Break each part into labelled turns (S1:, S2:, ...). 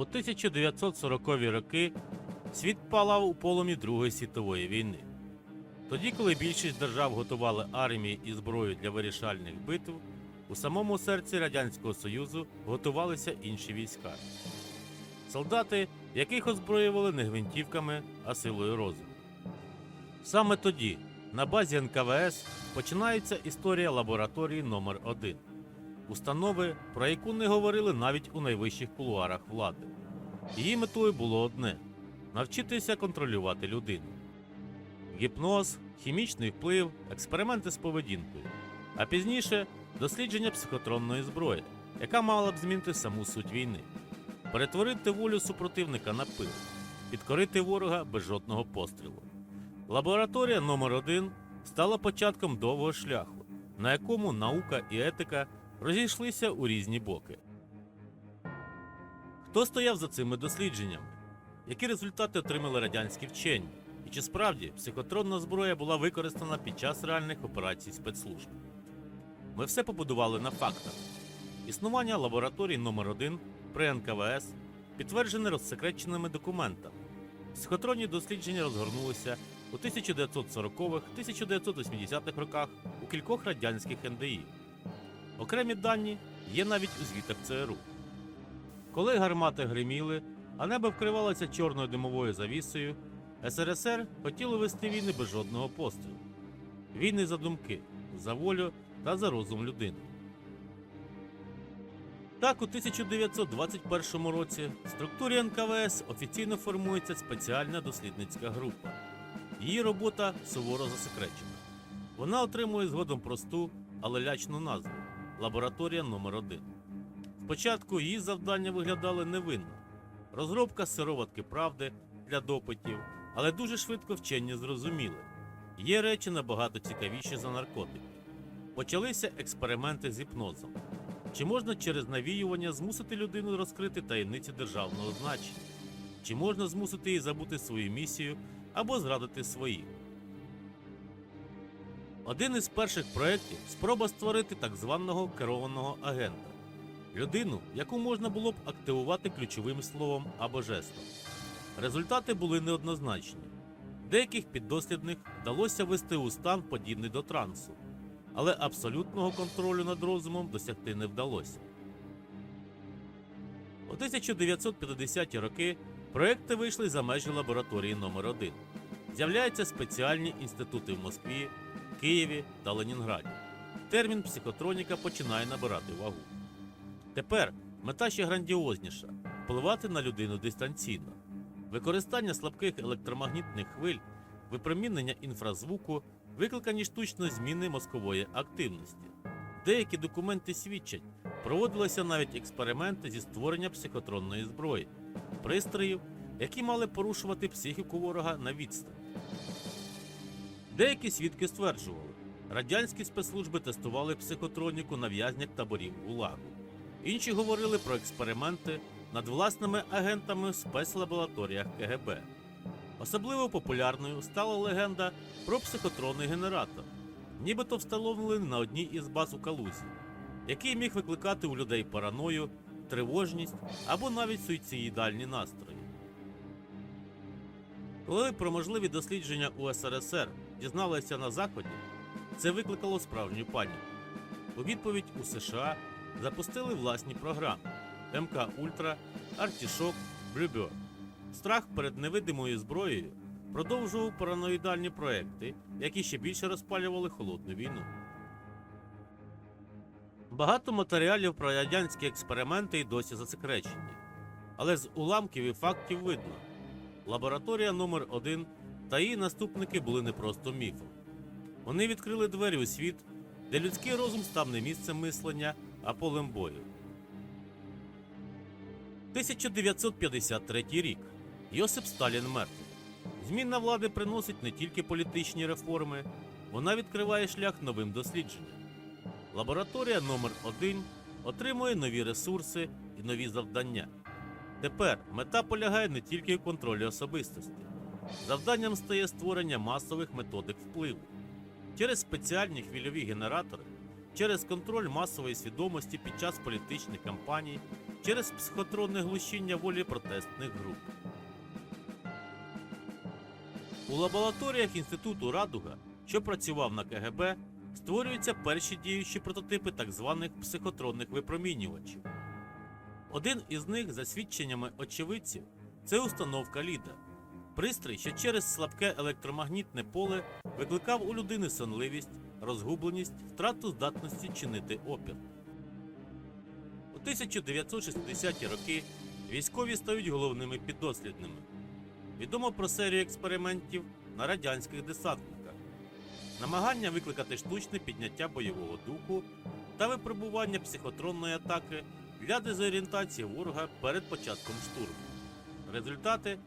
S1: У 1940-ві роки світ палав у полум'ї Другої світової війни. Тоді, коли більшість держав готували армії і зброю для вирішальних битв, у самому серці Радянського Союзу готувалися інші війська. Солдати, яких озброювали не гвинтівками, а силою розуму. Саме тоді, на базі НКВС, починається історія лабораторії номер 1 установи, про яку не говорили навіть у найвищих кулуарах влади. Її метою було одне навчитися контролювати людину. Гіпноз, хімічний вплив, експерименти з поведінкою, а пізніше дослідження психотронної зброї, яка мала б змінити саму суть війни, перетворити волю супротивника на пил, підкорити ворога без жодного пострілу. Лабораторія номер 1 стала початком довгого шляху, на якому наука і етика розійшлися у різні боки. Хто стояв за цими дослідженнями? Які результати отримали радянські вчені? І чи справді психотронна зброя була використана під час реальних операцій спецслужб? Ми все побудували на фактах. Існування лабораторій номер 1 при НКВС підтверджене розсекреченими документами. Психотронні дослідження розгорнулися у 1940-х, 1980-х роках у кількох радянських НДІ. Окремі дані є навіть у звітах ЦРУ. Коли гармати гриміли, а небо вкривалося чорною димовою завісою, СРСР хотіли вести війни без жодного пострілу. Війни за думки, за волю та за розум людини. Так, у 1921 році в структурі НКВС офіційно формується спеціальна дослідницька група. Її робота суворо засекречена. Вона отримує згодом просту, але лячну назву лабораторія номер 1 Спочатку її завдання виглядали невинно. Розробка сироватки правди для допитів, але дуже швидко вчені зрозуміли. Є речі набагато цікавіші за наркотики. Почалися експерименти з гіпнозом. Чи можна через навіювання змусити людину розкрити таємниці державного значення? Чи можна змусити її забути свою місію або зрадити свої? Один із перших проєктів спроба створити так званого керованого агента людину, яку можна було б активувати ключовим словом або жестом. Результати були неоднозначні. Деяких піддослідних вдалося вести у стан подібний до трансу, але абсолютного контролю над розумом досягти не вдалося. У 1950-ті роки проекти вийшли за межі лабораторії номер 1 З'являються спеціальні інститути в Москві, Києві та Ленінграді. Термін психотроніка починає набирати вагу. Тепер мета ще грандіозніша впливати на людину дистанційно. Використання слабких електромагнітних хвиль, випромінення інфразвуку, викликані штучно зміни мозкової активності. Деякі документи свідчать, проводилися навіть експерименти зі створення психотронної зброї, пристроїв, які мали порушувати психіку ворога на відстань. Деякі свідки стверджували, радянські спецслужби тестували психотроніку на в'язнях таборів ГУЛАГу. Інші говорили про експерименти над власними агентами в спецлабораторіях КГБ. Особливо популярною стала легенда про психотронний генератор, нібито встановлений на одній із баз у Калузі, який міг викликати у людей параною, тривожність або навіть суїцидальні настрої. Коли про можливі дослідження у СРСР дізналися на Заході, це викликало справжню паніку. У відповідь у США запустили власні програми МК Ультра, Артішок, Блюбер. Страх перед невидимою зброєю продовжував параноїдальні проекти, які ще більше розпалювали холодну війну. Багато матеріалів про радянські експерименти й досі засекречені. Але з уламків і фактів видно, лабораторія номер 1 та її наступники були не просто міфом. Вони відкрили двері у світ, де людський розум став не місцем мислення, а полем бою. 1953 рік. Йосип Сталін мертвий. Зміна влади приносить не тільки політичні реформи, вона відкриває шлях новим дослідженням. Лабораторія номер 1 отримує нові ресурси і нові завдання. Тепер мета полягає не тільки у контролі особистості. Завданням стає створення масових методик впливу. Через спеціальні хвильові генератори, через контроль масової свідомості під час політичних кампаній через психотронне глушіння волі протестних груп. У лабораторіях інституту Радуга, що працював на КГБ, створюються перші діючі прототипи так званих психотронних випромінювачів. Один із них, за свідченнями очевидців, це установка Ліда. Пристрій, що через слабке електромагнітне поле викликав у людини сонливість, розгубленість, втрату здатності чинити опір. У 1960-ті роки військові стають головними піддослідними. Відомо про серію експериментів на радянських десантниках, намагання викликати штучне підняття бойового духу та випробування психотронної атаки для дезорієнтації ворога перед початком штурму. Результати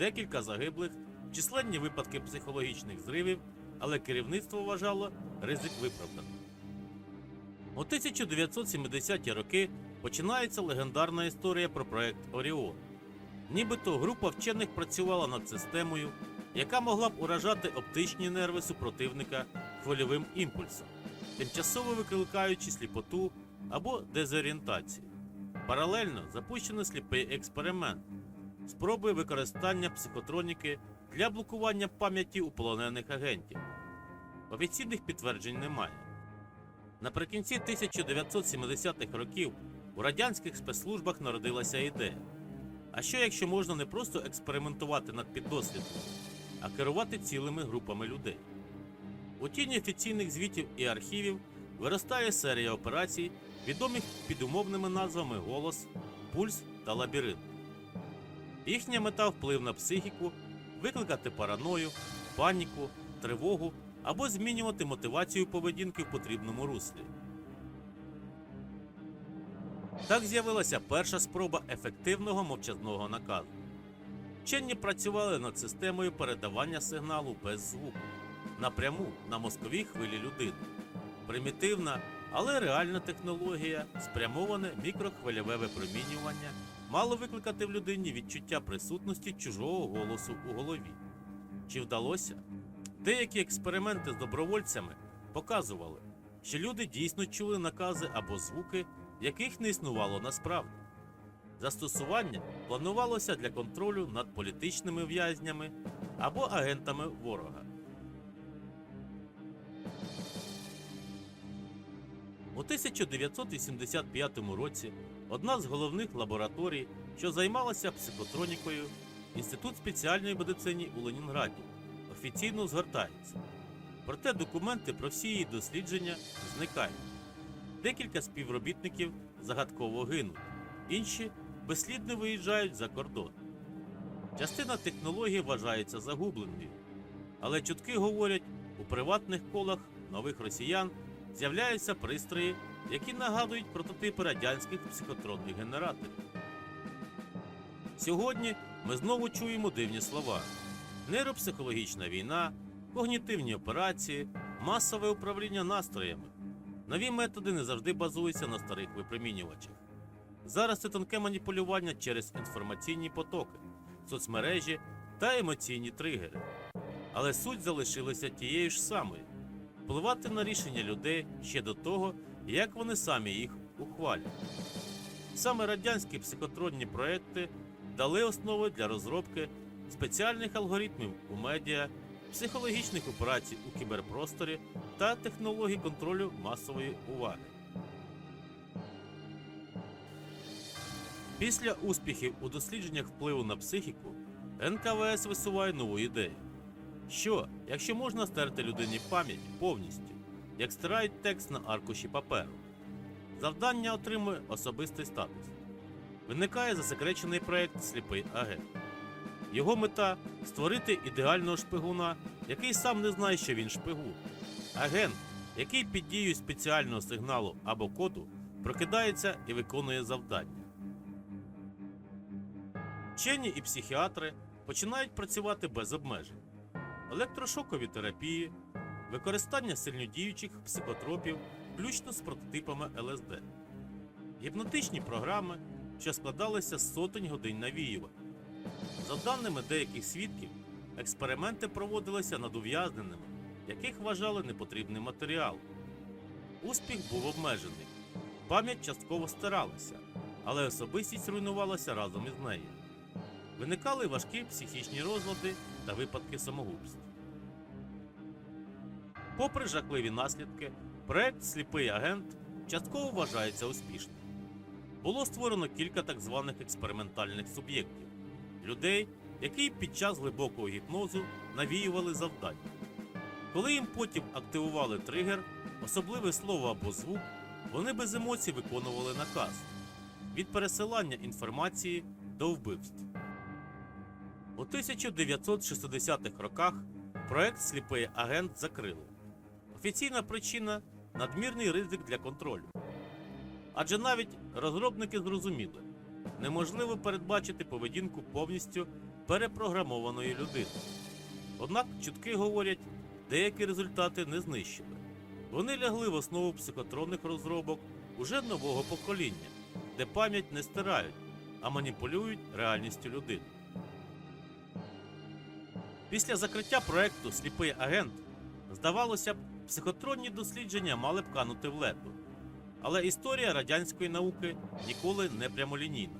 S1: декілька загиблих, численні випадки психологічних зривів, але керівництво вважало ризик виправданим. У 1970-ті роки починається легендарна історія про проект Оріон. Нібито група вчених працювала над системою, яка могла б уражати оптичні нерви супротивника хвильовим імпульсом, тимчасово викликаючи сліпоту або дезорієнтацію. Паралельно запущено сліпий експеримент спроби використання психотроніки для блокування пам'яті у полонених агентів. Офіційних підтверджень немає. Наприкінці 1970-х років у радянських спецслужбах народилася ідея. А що якщо можна не просто експериментувати над піддослідними, а керувати цілими групами людей? У тіні офіційних звітів і архівів виростає серія операцій, відомих під умовними назвами Голос, Пульс та Лабіринт. Їхня мета вплив на психіку, викликати параною, паніку, тривогу або змінювати мотивацію поведінки в потрібному руслі. Так з'явилася перша спроба ефективного мовчазного наказу. Вчені працювали над системою передавання сигналу без звуку напряму на мозковій хвилі людини. Примітивна, але реальна технологія, спрямоване мікрохвильове випромінювання, мало викликати в людині відчуття присутності чужого голосу у голові. Чи вдалося? Деякі експерименти з добровольцями показували, що люди дійсно чули накази або звуки, яких не існувало насправді. Застосування планувалося для контролю над політичними в'язнями або агентами ворога. У 1985 році одна з головних лабораторій, що займалася психотронікою, Інститут спеціальної медицини у Ленінграді, офіційно згортається. Проте документи про всі її дослідження зникають. Декілька співробітників загадково гинуть, інші безслідно виїжджають за кордон. Частина технологій вважається загубленою, але чутки говорять, у приватних колах нових росіян з'являються пристрої, які нагадують прототипи радянських психотронних генераторів. Сьогодні ми знову чуємо дивні слова: нейропсихологічна війна, когнітивні операції, масове управління настроями. Нові методи не завжди базуються на старих випромінювачах. Зараз це тонке маніпулювання через інформаційні потоки, соцмережі та емоційні тригери. Але суть залишилася тією ж самою впливати на рішення людей ще до того, як вони самі їх ухвалюють. Саме радянські психотронні проекти дали основи для розробки спеціальних алгоритмів у медіа, психологічних операцій у кіберпросторі та технологій контролю масової уваги. Після успіхів у дослідженнях впливу на психіку НКВС висуває нову ідею. Що, якщо можна стерти людині пам'ять повністю, як стирають текст на аркуші паперу? Завдання отримує особистий статус. Виникає засекречений проект Сліпий агент. Його мета створити ідеального шпигуна, який сам не знає, що він шпигун. Агент, який під дією спеціального сигналу або коду прокидається і виконує завдання. Вчені і психіатри починають працювати без обмежень. Електрошокові терапії, використання сильнодіючих психотропів, включно з прототипами ЛСД, гіпнотичні програми, що складалися з сотень годин навіювань. За даними деяких свідків, експерименти проводилися над ув'язненими, яких вважали непотрібним матеріалом. Успіх був обмежений, пам'ять частково стиралася, але особистість руйнувалася разом із нею. Виникали важкі психічні розлади та випадки самогубств. Попри жахливі наслідки, проект Сліпий агент частково вважається успішним. Було створено кілька так званих експериментальних суб'єктів людей, які під час глибокого гіпнозу навіювали завдання. Коли їм потім активували тригер, особливе слово або звук, вони без емоцій виконували наказ від пересилання інформації до вбивств. У 1960-х роках проект Сліпий агент закрили. Офіційна причина надмірний ризик для контролю. Адже навіть розробники зрозуміли, неможливо передбачити поведінку повністю перепрограмованої людини. Однак чутки говорять, деякі результати не знищили. Вони лягли в основу психотронних розробок уже нового покоління, де пам'ять не стирають, а маніпулюють реальністю людини. Після закриття проекту Сліпий агент здавалося б, психотронні дослідження мали б канути в лету. Але історія радянської науки ніколи не прямолінійна.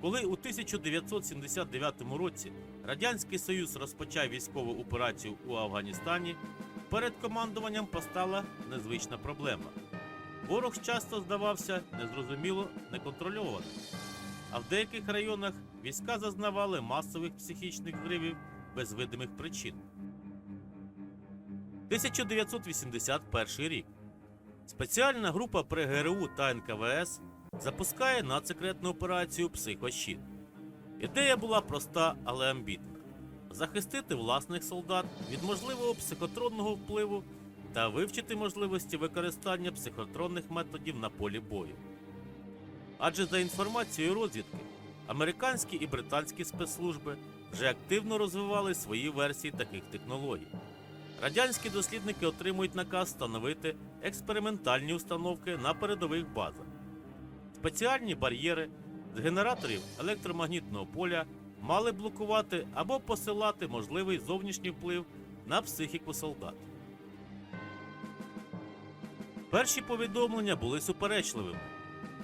S1: Коли у 1979 році Радянський Союз розпочав військову операцію у Афганістані, перед командуванням постала незвична проблема. Ворог часто здавався незрозуміло неконтрольованим, а в деяких районах війська зазнавали масових психічних зривів без видимих причин. 1981 рік. Спеціальна група при ГРУ та НКВС запускає надсекретну операцію Психощит. Ідея була проста, але амбітна: захистити власних солдат від можливого психотронного впливу та вивчити можливості використання психотронних методів на полі бою. Адже за інформацією розвідки, американські і британські спецслужби вже активно розвивали свої версії таких технологій. Радянські дослідники отримують наказ встановити експериментальні установки на передових базах. Спеціальні бар'єри з генераторів електромагнітного поля мали блокувати або посилати можливий зовнішній вплив на психіку солдат. Перші повідомлення були суперечливими.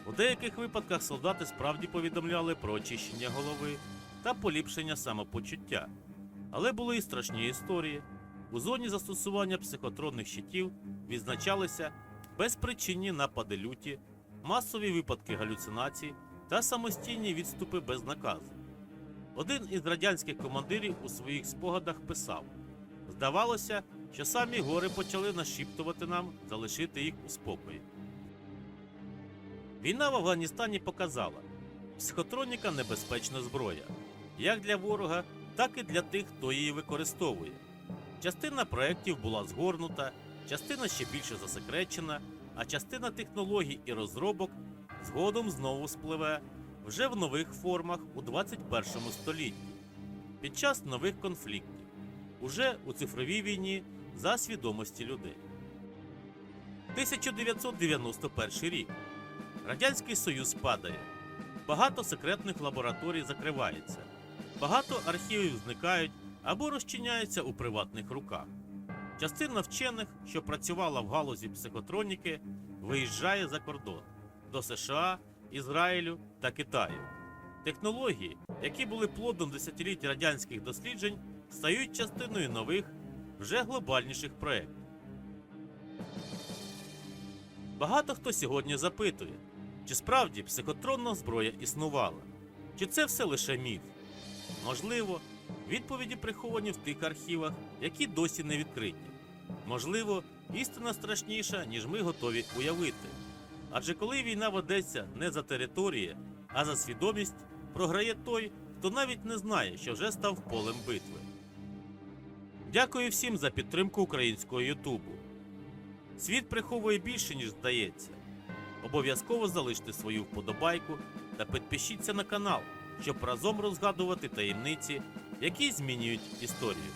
S1: У деяких випадках солдати справді повідомляли про очищення голови та поліпшення самопочуття. Але були і страшні історії. У зоні застосування психотронних щитів відзначалися безпричинні напади люті, масові випадки галюцинацій та самостійні відступи без наказу. Один із радянських командирів у своїх спогадах писав: здавалося, що самі гори почали нашіптувати нам залишити їх у спокої. Війна в Афганістані показала, психотроніка небезпечна зброя, як для ворога, так і для тих, хто її використовує. Частина проєктів була згорнута, частина ще більше засекречена, а частина технологій і розробок згодом знову спливе вже в нових формах у 21 столітті, під час нових конфліктів, уже у цифровій війні за свідомості людей. 1991 рік. Радянський Союз падає. Багато секретних лабораторій закривається. Багато архівів зникають або розчиняються у приватних руках. Частина вчених, що працювала в галузі психотроніки, виїжджає за кордон до США, Ізраїлю та Китаю. Технології, які були плодом десятиліть радянських досліджень, стають частиною нових, вже глобальніших проєктів. Багато хто сьогодні запитує, чи справді психотронна зброя існувала, чи це все лише міф? Можливо, відповіді приховані в тих архівах, які досі не відкриті. Можливо, істина страшніша, ніж ми готові уявити. Адже коли війна ведеться не за території, а за свідомість, програє той, хто навіть не знає, що вже став полем битви. Дякую всім за підтримку українського Ютубу. Світ приховує більше, ніж здається. Обов'язково залиште свою вподобайку та підпишіться на канал, щоб разом розгадувати таємниці, які змінюють історію.